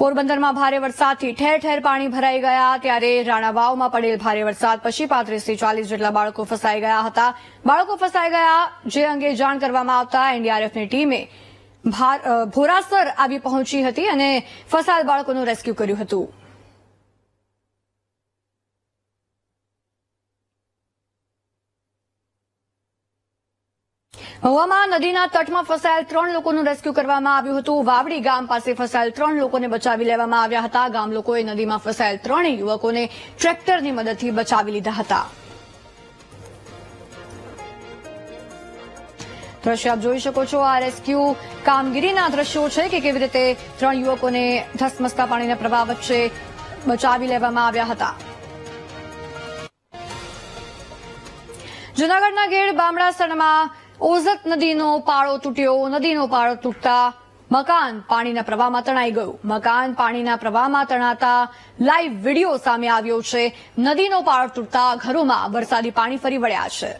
પોરબંદરમાં ભારે વરસાદથી ઠેર ઠેર પાણી ભરાઈ ગયા ત્યારે રાણાવાવમાં પડેલ ભારે વરસાદ પછી પાંત્રીસથી ચાલીસ જેટલા બાળકો ફસાઈ ગયા હતા. બાળકો ફસાઈ ગયા જે અંગે જાણ કરવામાં આવતા એનડીઆરએફની ટીમે ભાર- ભોરાસર આવી પહોંચી હતી અને ફસાયેલ બાળકોનું રેસ્ક્યુ કર્યું હતું. મહુવામાં નદીના તટમાં ફસાયેલ ત્રણ લોકોનું રેસ્ક્યુ કરવામાં આવ્યું હતું. વાવડી ગામ પાસે ફસાયેલ ત્રણ લોકોને બચાવી લેવામાં આવ્યા હતા. ગામ લોકોએ નદીમાં ફસાયેલ ત્રણેય યુવકોને ટ્રેક્ટરની મદદથી બચાવી લીધા હતા. દ્રશ્ય આપ જોઈ શકો છો, આ રેસ્ક્યુ કામગીરીના દ્રશ્યો છે કે કેવી રીતે ત્રણ યુવકોને ધસમસતા પાણીના પ્રવાહ વચ્ચે બચાવી લેવામાં આવ્યા હતા. જૂનાગઢના ગેડ બામણાસણમાં ઓઝત નદીનો પાળો તૂટ્યો, નદીનો પાળો તૂટતા મકાન પાણીના પ્રવાહમાં તણાઈ ગયું. મકાન પાણીના પ્રવાહમાં તણાતા લાઈવ વીડિયો સામે આવ્યો છે. નદીનો પાળો તૂટતા ઘરોમાં વરસાદી પાણી ફરી વળ્યા છે.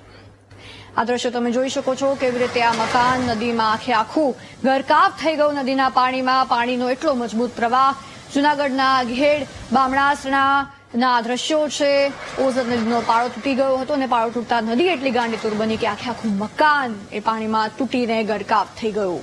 આ દ્રશ્યો તમે જોઈ શકો છો કેવી રીતે આ મકાન નદીમાં આખે આખું ગરકાવ થઈ ગયું નદીના પાણીમાં. પાણીનો એટલો મજબૂત પ્રવાહ. જૂનાગઢના ઘેડ, બામણાસણા ના દ્રશ્યો છે. ઓઝત નદીનો પાળો તૂટી ગયો હતો અને પાળો તૂટતા નદી એટલી ગાંડીતુર બની કે આખે આખું મકાન એ પાણીમાં તૂટીને ગરકાવ થઈ ગયું.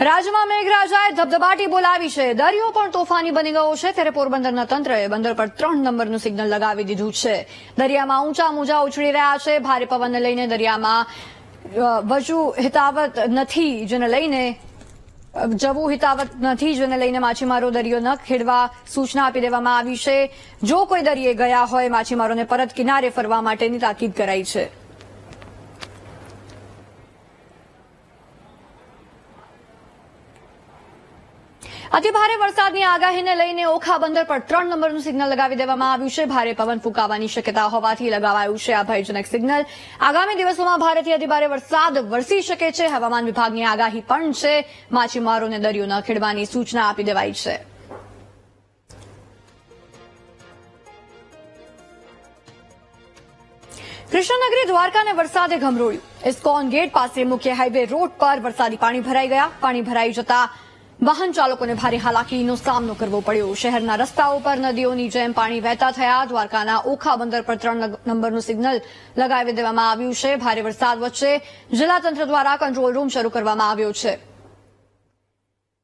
રાજ્યમાં મેઘરાજાએ ધબધબાટી બોલાવી છે. દરિયો પણ તોફાની બની ગયો છે. ત્યારે પોરબંદરના તંત્રએ બંદર પર ત્રણ નંબરનું સિગ્નલ લગાવી દીધું છે. દરિયામાં ઊંચા મોજા ઉછળી રહ્યા છે. ભારે પવનને લઈને દરિયામાં વજુ હિતાવત નથી, જેને લઈને જવું હિતાવત નથી જેને લઈને માછીમારો દરિયો ન ખેડવા સૂચના આપી દેવામાં આવી છે. જો કોઈ દરિયે ગયા હોય, માછીમારોને પરત કિનારે ફરવા માટેની તાકીદ કરાઈ છે. અતિ ભારે વરસાદની આગાહીને લઈને ઓખા બંદર પર ત્રણ નંબરનું સિગ્નલ લગાવી દેવામાં આવ્યું છે. ભારે પવન ફૂંકાવાની શક્યતા હોવાથી લગાવાયું છે આ ભયજનક સિગ્નલ. આગામી દિવસોમાં ભારેથી અતિભારે વરસાદ વરસી શકે છે. હવામાન વિભાગની આગાહી પણ છે. માછીમારોને દરિયો ન ખેડવાની સૂચના આપી દેવાઈ છે. કૃષ્ણનગરી દ્વારકાને વરસાદે ગમરોળ્યું. ઇસ્કોન ગેટ પાસે મુખ્ય હાઈવે રોડ પર વરસાદી પાણી ભરાઈ ગયા. પાણી ભરાઈ જતા વાહન ચાલકોને ભારે હાલાકીનો સામનો કરવો પડ્યો. શહેરના રસ્તાઓ પર નદીઓની જેમ પાણી વહેતા થયા. દ્વારકાના ઓખા બંદર પર ત્રણ નંબરનું સિગ્નલ લગાવી દેવામાં આવ્યું છે. ભારે વરસાદ વચ્ચે જિલ્લા તંત્ર દ્વારા કંટ્રોલ રૂમ શરૂ કરવામાં આવ્યો છે.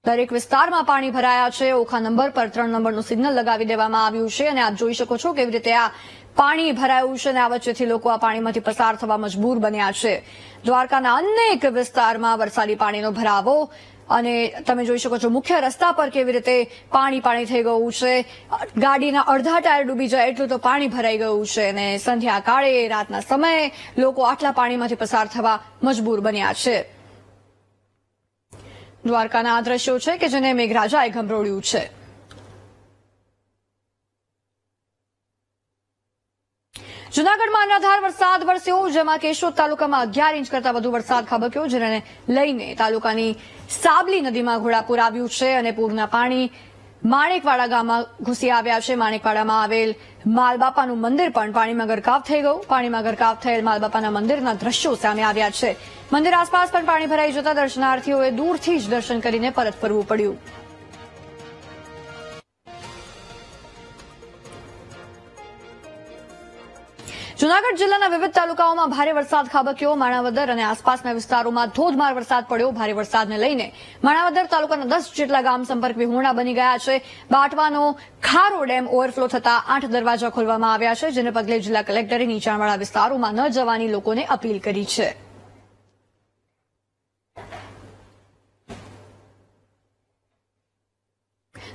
દરેક વિસ્તારમાં પાણી ભરાયા છે. ઓખા નંબર પર ત્રણ નંબરનું સિગ્નલ લગાવી દેવામાં આવ્યું છે અને આપ જોઈ શકો છો કેવી રીતે આ પાણી ભરાયું છે અને આ વચ્ચેથી લોકો આ પાણીમાંથી પસાર થવા મજબૂર બન્યા છે. દ્વારકાના અનેક વિસ્તારમાં વરસાદી પાણીનો ભરાવો અને તમે જોઈ શકો છો, મુખ્ય રસ્તા પર કેવી રીતે પાણી પાણી થઈ ગયું છે. ગાડીના અડધા ટાયર ડૂબી જાય એટલું તો પાણી ભરાઈ ગયું છે અને સંધ્યા કાળે રાતના સમયે લોકો આટલા પાણીમાંથી પસાર થવા મજબૂર બન્યા છે. દ્વારકાના આ દ્રશ્યો છે કે જેને મેઘરાજાએ ગમરોળ્યું છે. જૂનાગઢમાં અનરાધાર વરસાદ વરસ્યો, જેમાં કેશોદ તાલુકામાં અગિયાર ઇંચ કરતા વધુ વરસાદ ખાબક્યો, જેને લઈને તાલુકાની સાબલી નદીમાં ઘોડાપુર આવ્યું છે અને પૂરના પાણી માણેકવાડા ગામમાં ઘૂસી આવ્યા છે. માણેકવાડામાં આવેલ માલબાપાનું મંદિર પણ પાણીમાં ગરકાવ થઈ ગયું. પાણીમાં ગરકાવ થયેલ માલબાપાના મંદિરના દ્રશ્યો સામે આવ્યા છે. મંદિર આસપાસ પણ પાણી ભરાઈ જતા દર્શનાર્થીઓએ દૂરથી જ દર્શન કરીને પરત ફરવું પડ્યું. જૂનાગઢ જિલ્લાના વિવિધ તાલુકાઓમાં ભારે વરસાદ ખાબક્યો માણાવદર અને આસપાસના વિસ્તારોમાં ધોધમાર વરસાદ પડ્યો. ભારે વરસાદને લઈને માણાવદર તાલુકાના દસ જેટલા ગામ સંપર્ક વિહોણા બની ગયા છે. બાટવાનો ખારો ડેમ ઓવરફ્લો થતા આઠ દરવાજા ખોલવામાં આવ્યા છે, જેને પગલે જિલ્લા કલેક્ટરે નીચાણવાળા વિસ્તારોમાં ન જવાની લોકોને અપીલ કરી છે.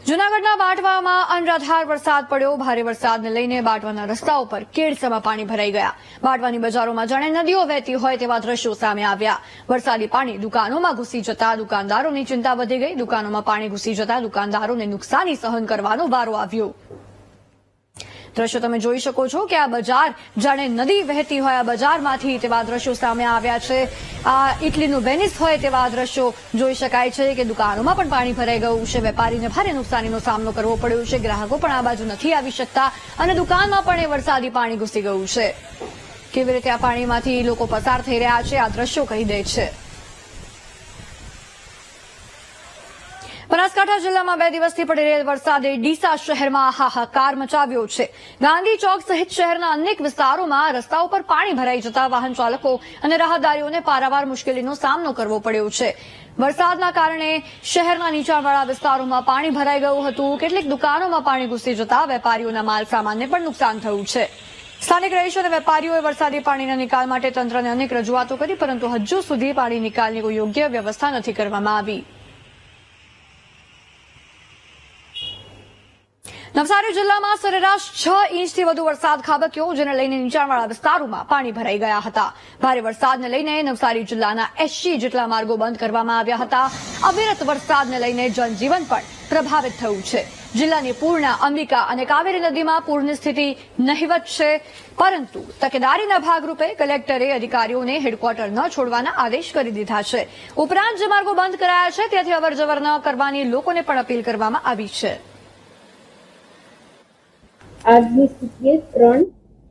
જૂનાગઢના બાટવામાં અનરાધાર વરસાદ પડ્યો. ભારે વરસાદને લઈને બાટવાના રસ્તાઓ પર કેડસમાં પાણી ભરાઈ ગયા. બાટવાની બજારોમાં જાણે નદીઓ વહેતી હોય તેવા દ્રશ્યો સામે આવ્યા. વરસાદી પાણી દુકાનોમાં ઘૂસી જતા દુકાનદારોની ચિંતા વધી ગઈ. દુકાનોમાં પાણી ઘૂસી જતા દુકાનદારોને નુકસાની સહન કરવાનો વારો આવ્યો. દ્રશ્યો તમે જોઈ શકો છો કે આ બજાર જાણે નદી વહેતી હોય, આ બજારમાંથી તેવા દ્રશ્યો સામે આવ્યા છે. આ ઇટલીનું વેનિસ હોય તેવા દ્રશ્યો જોઈ શકાય છે કે દુકાનોમાં પણ પાણી ભરાઈ ગયું છે. વેપારીને ભારે નુકસાનીનો સામનો કરવો પડ્યો છે. ગ્રાહકો પણ આ બાજુ નથી આવી શકતા અને દુકાનમાં પણ એ વરસાદી પાણી ઘૂસી ગયું છે. કેવી રીતે આ પાણીમાંથી લોકો પસાર થઈ રહ્યા છે, આ દ્રશ્યો કહી દે છે. બનાસકાંઠા જિલ્લામાં બે દિવસથી પડી રહેલ વરસાદે ડીસા શહેરમાં હાહાકાર મચાવ્યો છે. ગાંધી ચોક સહિત શહેરના અનેક વિસ્તારોમાં રસ્તા ઉપર પાણી ભરાઈ જતા વાહન ચાલકો અને રાહદારીઓને પારાવાર મુશ્કેલીનો સામનો કરવો પડ્યો છે. વરસાદના કારણે શહેરના નીચાણવાળા વિસ્તારોમાં પાણી ભરાઈ ગયું હતું. કેટલીક દુકાનોમાં પાણી ઘૂસી જતા વેપારીઓના માલ સામાનને પણ નુકસાન થયું છે. સ્થાનિક રહીશો અને વેપારીઓએ વરસાદી પાણીના નિકાલ માટે તંત્રને અનેક રજૂઆતો કરી, પરંતુ હજુ સુધી પાણી નિકાલની કોઈ યોગ્ય વ્યવસ્થા નથી કરવામાં આવી. નવસારી જિલ્લામાં સરેરાશ છ ઇંચથી વધુ વરસાદ ખાબક્યો, જેને લઈને નીચાણવાળા વિસ્તારોમાં પાણી ભરાઈ ગયા હતા. ભારે વરસાદને લઈને નવસારી જિલ્લાના એસી જેટલા માર્ગો બંધ કરવામાં આવ્યા હતા. અવિરત વરસાદને લઈને જનજીવન પણ પ્રભાવિત થયું છે. જિલ્લાની પૂર્ણ, અંબિકા અને કાવેરી નદીમાં પૂરની સ્થિતિ નહિવત છે. પરંતુ તકેદારીના ભાગરૂપે કલેક્ટરે અધિકારીઓને હેડક્વાર્ટર ન છોડવાના આદેશ કરી દીધા છે. ઉપરાંત જે માર્ગો બંધ કરાયા છે, ત્યાંથી અવરજવર ન કરવાની લોકોને પણ અપીલ કરવામાં આવી છે. આજની સ્થિતિએ ત્રણ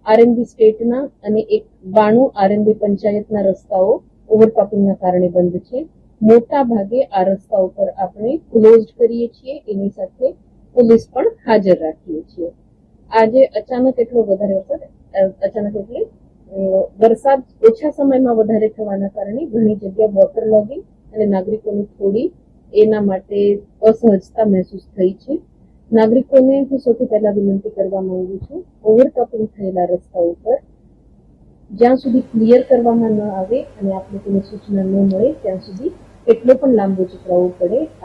આરએનબી સ્ટેટના અને એક બાણું આરએનબી પંચાયતના રસ્તાઓ ઓવરટોપિંગના કારણે બંધ છે. મોટા ભાગે આ રસ્તા ઉપર આપણે ક્લોઝ કરીએ છીએ, એની સાથે પોલીસ પણ હાજર રાખીએ છીએ. આજે અચાનક એટલો વધારે વરસાદ અચાનક એટલે વરસાદ ઓછા સમયમાં વધારે થવાના કારણે ઘણી જગ્યા વોટર લોગિંગ અને નાગરિકોની થોડી એના માટે અસહજતા મહેસૂસ થઈ છે. નાગરિકોને હું સૌથી પહેલા વિનંતી કરવા માંગુ છું, ઓવરટોપિંગ થયેલા રસ્તા ઉપર, જ્યાં સુધી ક્લિયર કરવામાં ન આવે અને આપણે તેની સૂચના ન મળે, ત્યાં સુધી એટલો પણ લાંબો ચક્રાવવો પડે આ